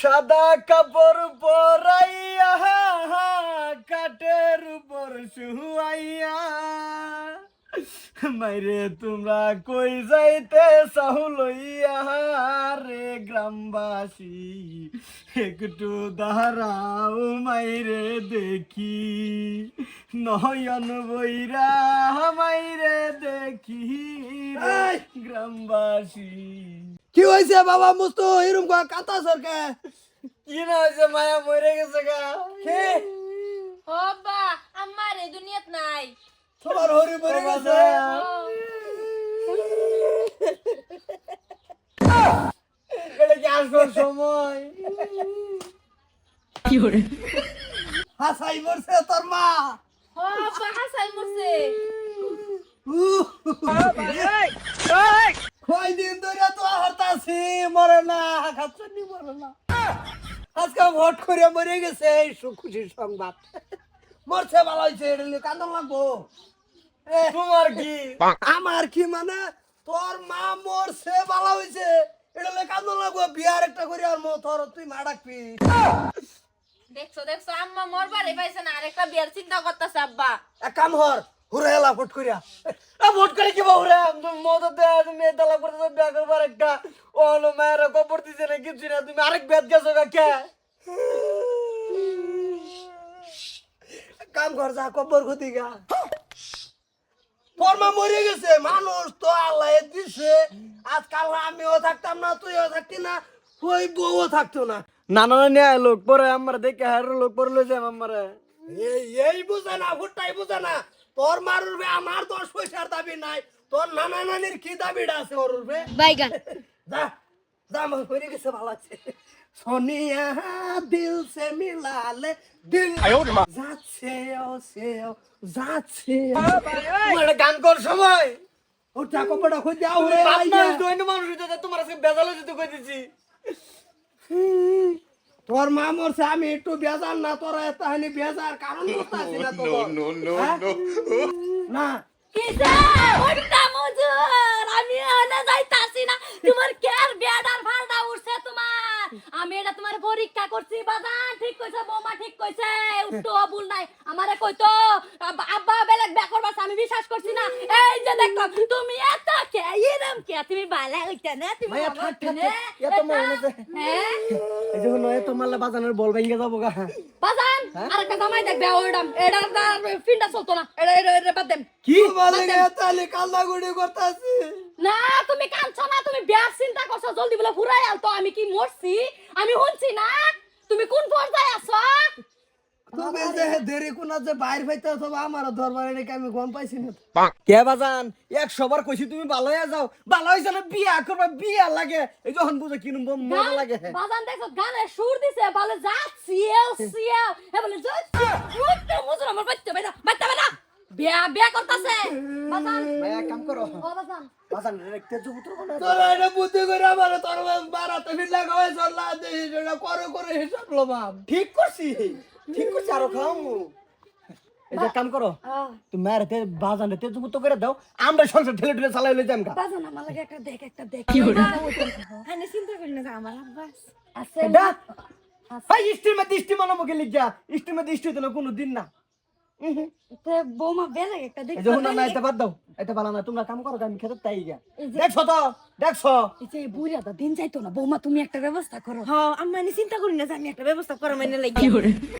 সাদা কাপড় পরাইয়া কাটের উপর শুয়াইয়া। মাইরে তোমরা কই যাইতে সাহুলইয়া রে গ্রামবাসী? একটু দাঁড়াও মাইরে দেখি। নয়ন বইরা মাইরে দেখি রে গ্রামবাসী। কি হয়েছে বাবা মুস্তু? এরম কয় কাতা সরকে কি? না হয়েছে মায়া মরে গেছে গা। কে? হবা আমার এই দুনিয়াত নাই। তোমার হরি মরে গেছে। এটা কি আসবার সময়? হাসাই মরছে তোর মা। হবা হাসাই মরছে। মরে না মরে না। আজকে ভোট করে মরে গেছে এই খুশির সংবাদ। মরছে ভালো হয়েছে এটা নিয়ে কান্দন লাগবো। তোমার কি? আমার কি মানে? তোর মা মরছে ভালো হয়েছে এটা নিয়ে কান্দন লাগবো। বিয়ার একটা করে আর মো তোর তুই মা ডাকবি। দেখছ দেখছ আম্মা মরবারে পাইছে না আরেকটা বিয়ার চিন্তা করতেছে আব্বা। এক কাম হর ঘুরে এলা ভোট করিয়া ভোট করে কি বাবু রে তুমি তুমি করবার একটা অন মায়ের কবর দিছে না কিছু না, তুমি আরেক বেদ গেছো কে কাম কর, যা, কবর ক্ষতি গা। তোর মা মরে গেছে, মানুষ তো আল্লাহ দিছে। আজকাল আমিও থাকতাম না, তুইও থাকতি না, ওই বউও থাকতো না। নানা নিয়ে লোক পরে, আমার দেখে হার লোক পরে লই যাম আমার। এই বুঝে না, ভুট্টাই বুঝে না। তোর মার উঠবে আমার দশ পয়সার দাবি নাই তোর নানা নানির কি দাবিটা আছে ওর উঠবে বাইগান। যা যা আমার হয়ে গেছে ভালো আছে। সোনিয়া দিল সে মিলালে দিল যাচ্ছে ও সে ও যাচ্ছে একটা গান কর সময় ও টাকা পড়া খুঁজ যাও রে আপনার দৈন্য মানুষ তোমার আজকে বেজাল হইতে কই দিছি তোর মা মরছে আমি একটু বেজার না তোরা এত হানি বেজার কারণ বুঝতেছি না তো হ্যাঁ? না। কিসে? ওটা মজুর আমি আনে যাইতাছি না। তোমার কেয়ার বেডার ভালটা উঠছে তোমার। আমি এটা তোমার পরীক্ষা করছি বাজান ঠিক কইছে বৌমা ঠিক কইছে উঠতো ভুল নাই। আমারে কইতো আব্বা বেলেগ ব্যাক করবাস আমি বিশ্বাস করছি না। এই যে দেখো তুমি এত কে কে তুমি বালা হইতে না তুমি ভাইয়া, আমার থাক, থাক, এত। হ্যাঁ এই যখন নয় তোমার বাজানের বল ভেঙে যাব গা বাজান আরেকটা জামাই দেখবে ওইডাম ফিন্ডা চলতো না এটা এটা এটা বাদ দেন কি বলে তাহলে কান্না গুড়ি করতেছি না তুমি কাঁদছো না তুমি বিয়ার চিন্তা করছ জলদি বলে ফুরাই আলতো আমি কি মরছি আমি শুনছি না তুমি কোন পর্যায়ে আছো তুমি যে দেরি কোনা যে বাইর পাইতে তবে আমার ধরবার নাকি আমি গম পাইছি না। কে বাজান একশো বার কইছি তুমি ভালো হয়ে যাও। ভালো হয়েছে না বিয়া করবা বিয়া লাগে। এই যখন বুঝো কিনুম মজা লাগে। বাজান দেখো গানের সুর দিছে বলে যা সিএল সিএল হে বলে যাচ্ছি মুখটা মুজুর আমার বাচ্চা বেটা বাচ্চা বেটা বিয়া বিয়া করতেছে। বাজান ভাইয়া কাম করো। ও বাজান বাজান রেখতে জুপুত্র কোনা তোরা এটা বুদ্ধি করে আমার তোর বারাতে ফিরলা গাওয়াই চললা দেহি এটা করে করে হিসাব লবাম। ঠিক করছি। ঠিক করছি আরও খাও এই যে কাম করো তুমি মায়ের তে বাজান তে জুপুত্র করে দাও আমরা সংসার ঠেলে ঠেলে চালাই লই যাম গা বাজান আমার লাগে একটা দেখ একটা দেখ। কি করে হ্যাঁ চিন্তা করি না আমার আব্বাস আছে। এটা ভাই স্টির মধ্যে স্টি মানাবো কে লিখা স্টির মধ্যে স্টি তো না কোনো দিন না। তে বৌমা বেলা একটা দেখ এই যখন না এটা বাদ দাও এটা ভালো না তোমরা কাম করো আমি খেতে তাই দেখছ তো দেখছ। এই বুড়িয়া তো দিন যাইতো না বৌমা তুমি একটা ব্যবস্থা করো। হ্যাঁ আমি চিন্তা করি না যে আমি একটা ব্যবস্থা করো মানে লাগি।